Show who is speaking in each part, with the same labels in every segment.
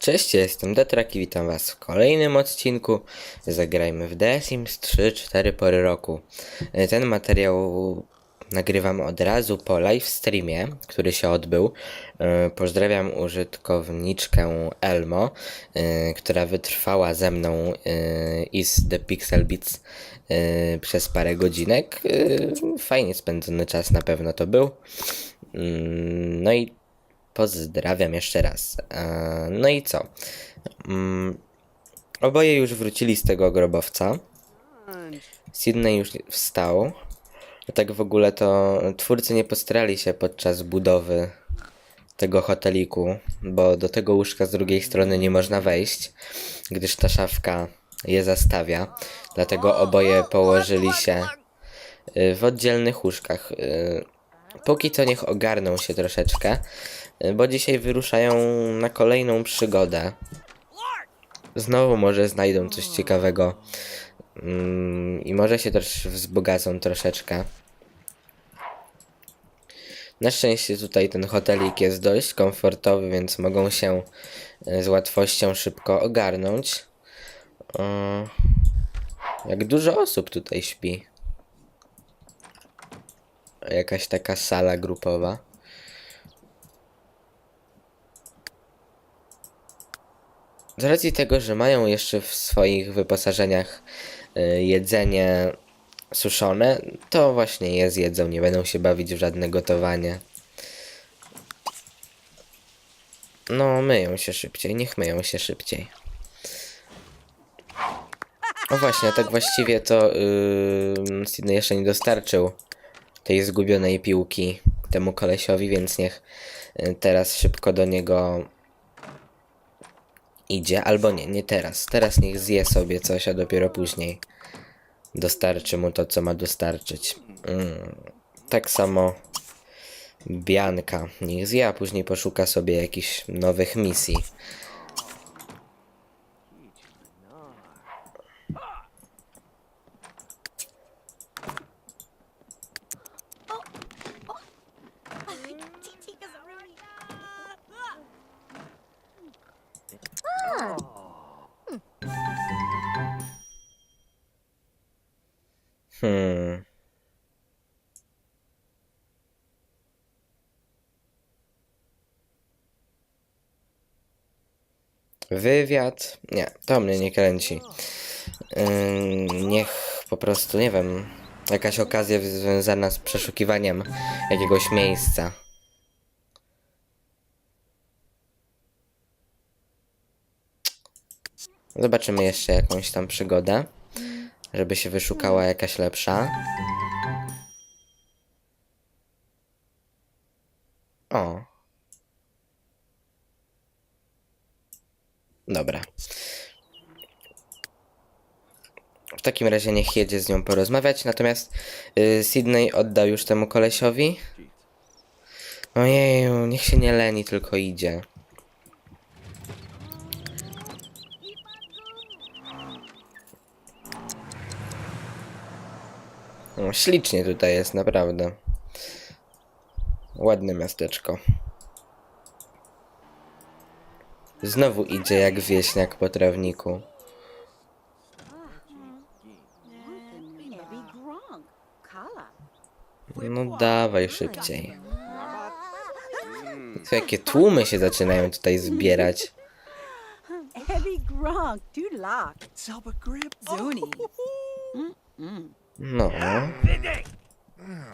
Speaker 1: Cześć, jestem Detrak i witam was w kolejnym odcinku. Zagrajmy w The Sims 3 4 pory roku. E, Ten materiał nagrywam od razu po live streamie, który się odbył. E, Pozdrawiam użytkowniczkę Elmo, e, która wytrwała ze mną i z The Pixel Beats przez parę godzinek. Fajnie spędzony czas na pewno to był. Mm, No i Pozdrawiam jeszcze raz. E, No i co? Mm, Oboje już wrócili z tego grobowca. Sydney już wstał. Tak w ogóle to twórcy nie postarali się podczas budowy tego hoteliku, bo do tego łóżka z drugiej strony nie można wejść, gdyż ta szafka je zastawia. Dlatego oboje położyli się y, w oddzielnych łóżkach. Y, Póki co niech ogarną się troszeczkę, bo dzisiaj wyruszają na kolejną przygodę. Znowu może znajdą coś ciekawego mm, i może się też wzbogacą troszeczkę. Na szczęście tutaj ten hotelik jest dość komfortowy, więc mogą się y, z łatwością szybko ogarnąć. Jak dużo osób tutaj śpi. Jakaś taka sala grupowa. Z racji tego, że mają jeszcze w swoich wyposażeniach y, jedzenie suszone, to właśnie je zjedzą, nie będą się bawić w żadne gotowanie. No, myją się szybciej, niech myją się szybciej. O właśnie, tak właściwie to yy, Sydney jeszcze nie dostarczył tej zgubionej piłki temu kolesiowi, więc niech y, teraz szybko do niego idzie, albo nie, nie teraz. Teraz niech zje sobie coś, a dopiero później dostarczy mu to, co ma dostarczyć. Mm. Tak samo Bianka. Niech zje, a później poszuka sobie jakichś nowych misji. Hmm. Wywiad? Nie, to mnie nie kręci. Niech po prostu, nie wiem, jakaś okazja związana z przeszukiwaniem jakiegoś miejsca. Zobaczymy jeszcze jakąś tam przygodę, żeby się wyszukała jakaś lepsza. O. Dobra. W takim razie niech jedzie z nią porozmawiać, natomiast y, Sydney oddał już temu kolesiowi. Ojeju, niech się nie leni, tylko idzie. Ślicznie tutaj jest, naprawdę. Ładne miasteczko. Znowu idzie jak wieśniak po trawniku. No dawaj szybciej. To jakie tłumy się zaczynają tutaj zbierać.
Speaker 2: Heavy Gronk. Dudlock.
Speaker 3: Zelba grip.
Speaker 2: Zuni.
Speaker 1: No.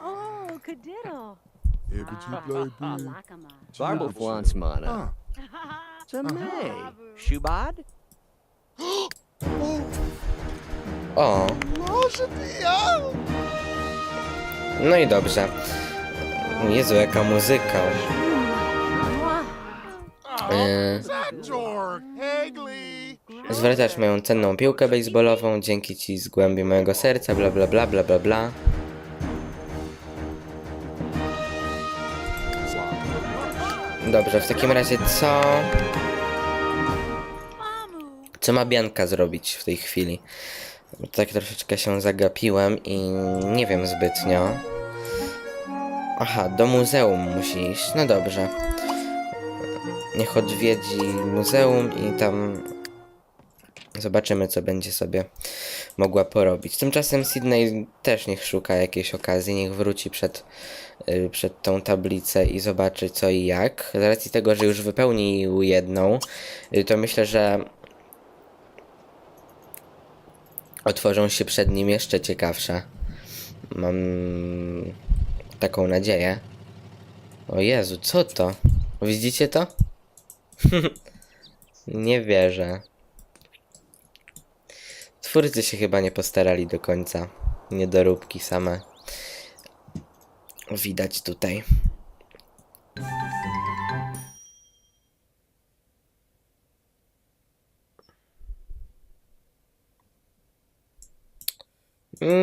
Speaker 2: Oh,
Speaker 3: wants mana. Samay. Shubad?
Speaker 1: O. No i dobrze. Jezu, jaka muzyka. Yy, zwracasz moją cenną piłkę baseballową, dzięki ci z głębi mojego serca, bla bla bla bla bla bla. Dobrze, w takim razie co... Co ma Bianka zrobić w tej chwili? Tak troszeczkę się zagapiłem i nie wiem zbytnio. Aha, do muzeum musi iść. No dobrze. niech odwiedzi muzeum i tam zobaczymy, co będzie sobie mogła porobić. Tymczasem Sydney też niech szuka jakiejś okazji, niech wróci przed, y, przed tą tablicę i zobaczy co i jak. Z racji tego, że już wypełnił jedną, y, to myślę, że otworzą się przed nim jeszcze ciekawsze. Mam taką nadzieję. O Jezu, co to? Widzicie to? nie wierzę. Twórcy się chyba nie postarali do końca. Niedoróbki same. Widać tutaj.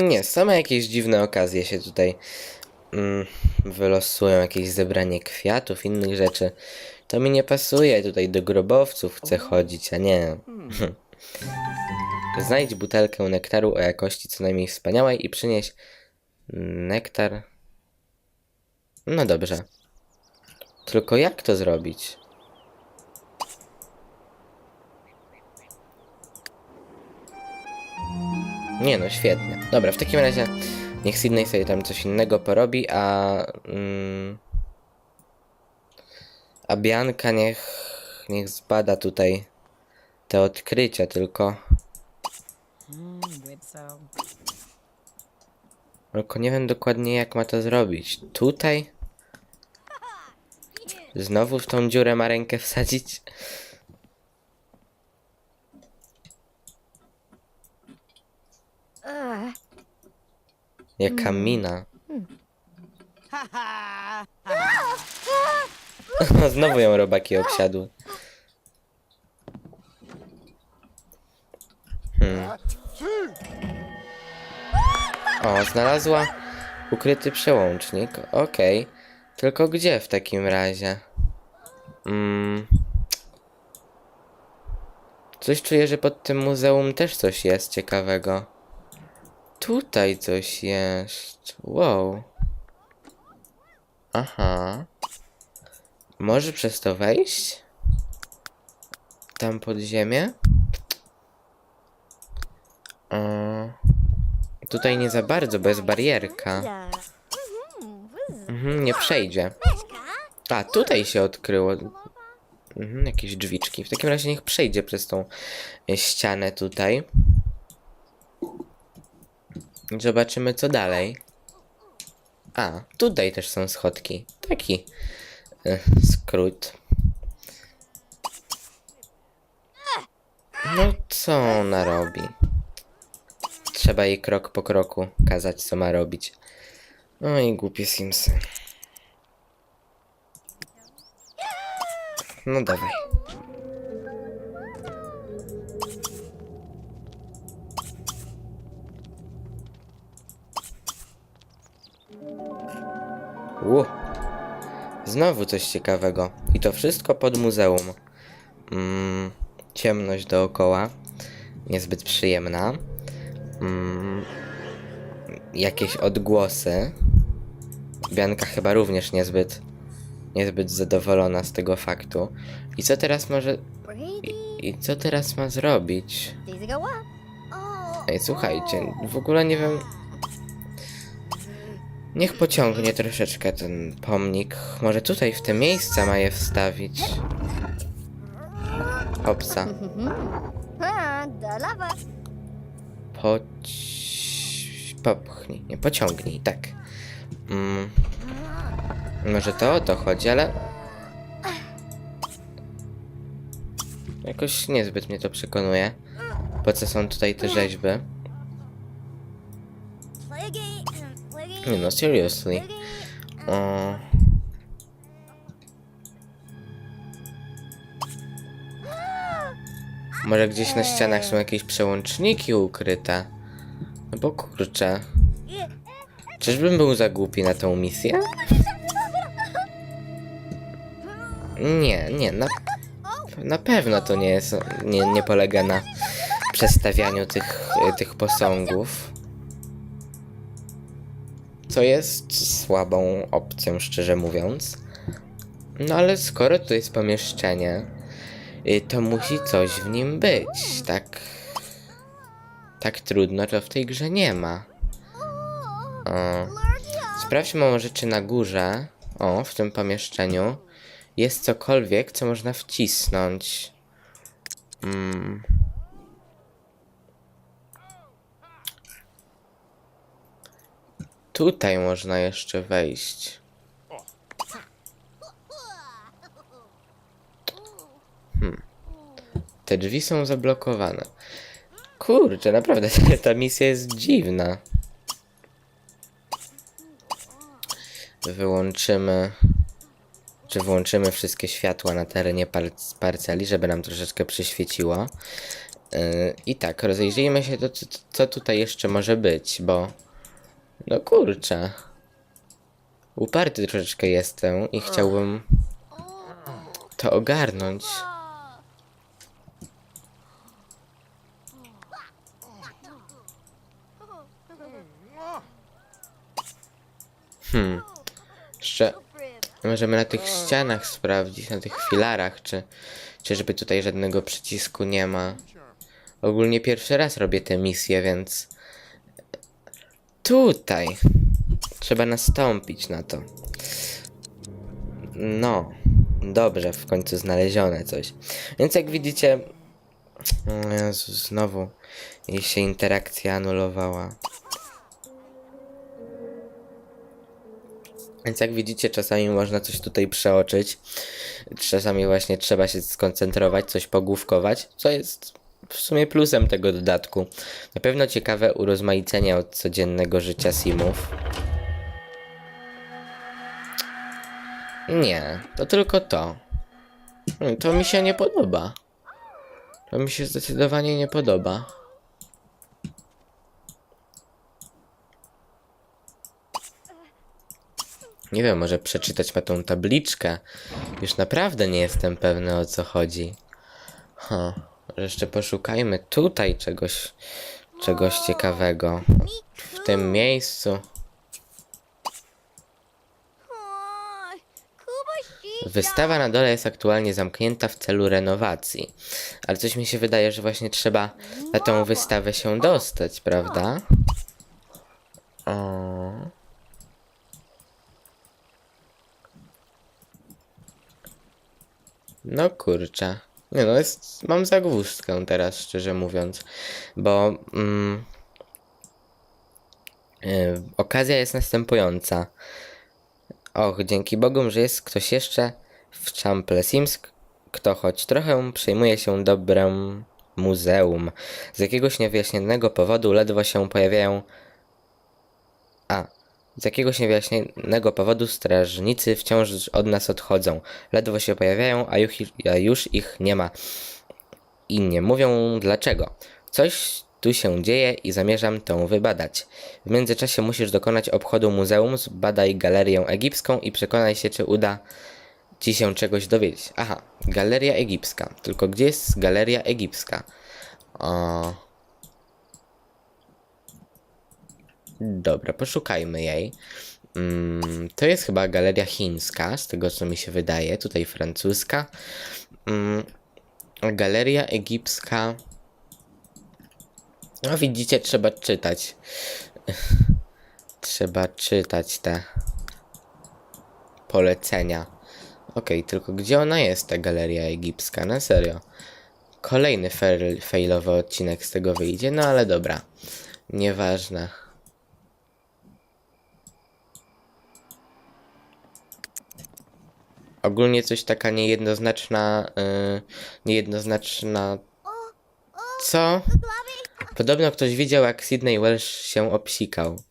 Speaker 1: Nie, same jakieś dziwne okazje się tutaj mm, wylosują. Jakieś zebranie kwiatów, innych rzeczy. To mi nie pasuje. Tutaj do grobowców chcę chodzić, a nie. Znajdź butelkę nektaru o jakości co najmniej wspaniałej i przynieś nektar. No dobrze. Tylko jak to zrobić? Nie no, świetnie. Dobra, w takim razie niech Sydney sobie tam coś innego porobi, a... Mm, a Bianka niech... niech zbada tutaj te odkrycia tylko. Tylko nie wiem dokładnie jak ma to zrobić. Tutaj? Znowu w tą dziurę ma rękę wsadzić? Jaka mina. Znowu ją robaki obsiadły. Hmm. O, znalazła ukryty przełącznik. Okej. Tylko gdzie w takim razie? Mm. Coś czuję, że pod tym muzeum też coś jest ciekawego. Tutaj coś jest. Wow. Aha. Może przez to wejść? Tam pod ziemię? O, tutaj nie za bardzo, bo jest barierka. Mhm, nie przejdzie. A, tutaj się odkryło. Mhm, jakieś drzwiczki. W takim razie niech przejdzie przez tą e, ścianę tutaj. Zobaczymy co dalej. A, tutaj też są schodki. Taki e, skrót. No co ona robi? Trzeba jej krok po kroku kazać co ma robić. No i głupie Simsy. No dawaj. Ło. Znowu coś ciekawego. I to wszystko pod muzeum. Mm, ciemność dookoła. Niezbyt przyjemna. Mm, jakieś odgłosy. Bianka chyba również niezbyt, niezbyt zadowolona z tego faktu. I co teraz może. I, i co teraz ma zrobić? Ej, słuchajcie, w ogóle nie wiem. Niech pociągnie troszeczkę ten pomnik. Może tutaj w te miejsca ma je wstawić. Hopsa. Poć... Popchnij, nie pociągnij, tak. Mm. Może to o to chodzi, ale... Jakoś niezbyt mnie to przekonuje. Po co są tutaj te rzeźby? Nie no, seriously. O... Może gdzieś na ścianach są jakieś przełączniki ukryte? No bo kurczę. Czyżbym był za głupi na tą misję? Nie, nie, na, na pewno to nie jest, nie, nie polega na przestawianiu tych, tych posągów. Co jest słabą opcją, szczerze mówiąc. No ale skoro to jest pomieszczenie, to musi coś w nim być. Tak. Tak trudno to w tej grze nie ma. O. Sprawdźmy może, czy na górze, o, w tym pomieszczeniu, jest cokolwiek, co można wcisnąć. Mm. Tutaj można jeszcze wejść. Hmm. Te drzwi są zablokowane. Kurczę, naprawdę ta misja jest dziwna. Wyłączymy. Czy włączymy wszystkie światła na terenie par parceli, żeby nam troszeczkę przyświeciło. Yy, I tak, rozejrzyjmy się, to, co, tutaj jeszcze może być, bo. No kurczę. Uparty troszeczkę jestem i chciałbym to ogarnąć. Hmm. Jeszcze możemy na tych ścianach sprawdzić, na tych filarach, czy, czy żeby tutaj żadnego przycisku nie ma. Ogólnie pierwszy raz robię tę misję, więc tutaj trzeba nastąpić na to. No, dobrze, w końcu znalezione coś. Więc jak widzicie, Jezu, znowu jej się interakcja anulowała. Więc jak widzicie, czasami można coś tutaj przeoczyć. Czasami właśnie trzeba się skoncentrować, coś pogłówkować, co jest w sumie plusem tego dodatku. Na pewno ciekawe urozmaicenie od codziennego życia simów. Nie, to tylko to. Hmm, To mi się nie podoba. To mi się zdecydowanie nie podoba. Nie wiem, może przeczytać ma tą tabliczkę. Już naprawdę nie jestem pewny o co chodzi. Ha, jeszcze poszukajmy tutaj czegoś, czegoś ciekawego. W tym miejscu. Wystawa na dole jest aktualnie zamknięta w celu renowacji. Ale coś mi się wydaje, że właśnie trzeba na tą wystawę się dostać, prawda? O. No kurczę. Nie no, jest, mam zagwózdkę teraz, szczerze mówiąc, bo mm, yy, okazja jest następująca. Och, dzięki Bogom, że jest ktoś jeszcze w Champlessimsk, kto choć trochę przejmuje się dobrem muzeum. Z jakiegoś niewyjaśnionego powodu ledwo się pojawiają. A, z jakiegoś niewyjaśnionego powodu strażnicy wciąż od nas odchodzą. Ledwo się pojawiają, a już, ich nie ma. I nie mówią dlaczego. Coś tu się dzieje i zamierzam to wybadać. W międzyczasie musisz dokonać obchodu muzeum, zbadaj galerię egipską i przekonaj się, czy uda ci się czegoś dowiedzieć. Aha, galeria egipska. Tylko gdzie jest galeria egipska? O... Dobra, poszukajmy jej. Mm, to jest chyba galeria chińska, z tego co mi się wydaje. Tutaj francuska. Mm, galeria egipska. No widzicie, trzeba czytać. trzeba czytać te polecenia. Okej, tylko gdzie ona jest, ta galeria egipska? Na serio. Kolejny fail, failowy odcinek z tego wyjdzie, no ale dobra. Nieważne. Ogólnie coś taka niejednoznaczna, yy, niejednoznaczna... Co? Podobno ktoś widział, jak Sydney Welsh się obsikał.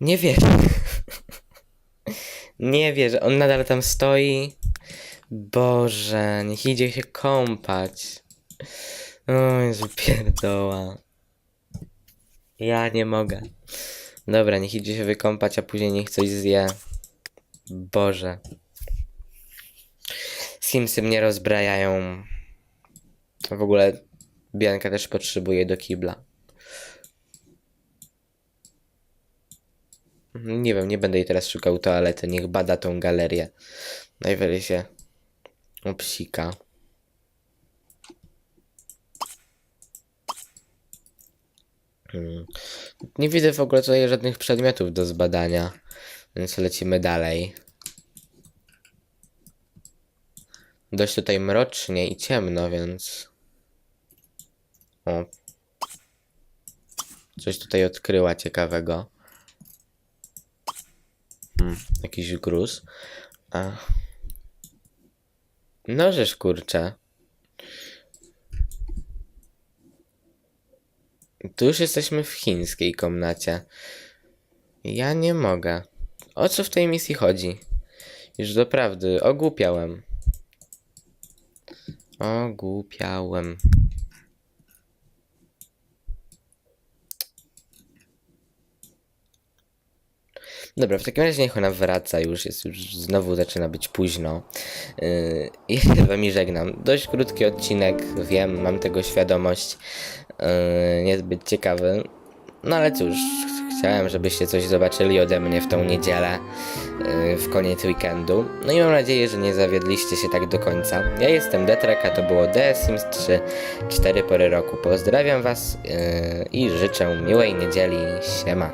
Speaker 1: Nie wierzę. Nie wierzę, on nadal tam stoi. Boże, niech idzie się kąpać. O Jezu. Ja nie mogę. Dobra, niech idzie się wykąpać, a później niech coś zje. Boże. Simsy mnie rozbrajają. W ogóle Bianka też potrzebuje do kibla. Nie wiem, nie będę jej teraz szukał toalety, niech bada tą galerię. Najwyżej się obsika. Hmm. Nie widzę w ogóle tutaj żadnych przedmiotów do zbadania, więc lecimy dalej. Dość tutaj mrocznie i ciemno, więc. O. Coś tutaj odkryła ciekawego. Hmm, jakiś gruz. A. No żeż kurczę. Tu już jesteśmy w chińskiej komnacie. Ja nie mogę. O co w tej misji chodzi? Już doprawdy, ogłupiałem. Ogłupiałem. Dobra, w takim razie niech ona wraca, już jest, już znowu zaczyna być późno. Yy, I z wami żegnam. Dość krótki odcinek, wiem, mam tego świadomość. Yy, niezbyt ciekawy. No ale cóż, chciałem, żebyście coś zobaczyli ode mnie w tą niedzielę, w koniec weekendu. No i mam nadzieję, że nie zawiedliście się tak do końca. Ja jestem Detrek, a to było The Sims 3, 4 pory roku. Pozdrawiam was yy, i życzę miłej niedzieli. Siema.